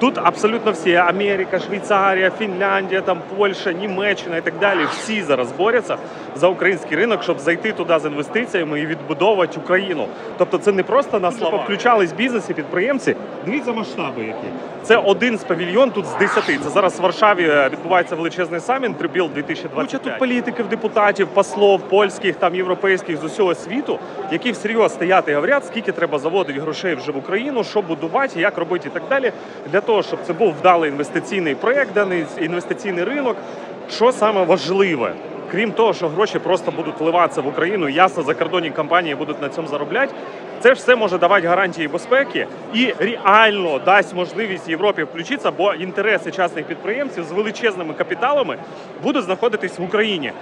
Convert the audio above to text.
Тут абсолютно всі Америка, Швейцарія, Фінляндія, там Польща, Німеччина і так далі. Всі зараз борються за український ринок, щоб зайти туди з інвестиціями і відбудовувати Україну. Тобто, це не просто на слова. Включались бізнес і підприємці. Дивіться масштаби, які це один з павільйон тут з десяти. Це зараз в Варшаві відбувається величезний саміт Rebuild 2025. Куча тут політиків, депутатів, послов, польських, там європейських з усього світу, які всерйоз стоять і говорять, скільки треба заводити грошей вже в Україну, що будувати, як робити і так далі, для того, щоб це був вдалий інвестиційний проєкт, даний інвестиційний ринок. Що саме важливе? Крім того, що гроші просто будуть вливатися в Україну, ясно, закордонні компанії будуть на цьому заробляти. Це ж все може давати гарантії безпеки і реально дасть можливість Європі включитися, бо інтереси частних підприємців з величезними капіталами будуть знаходитись в Україні.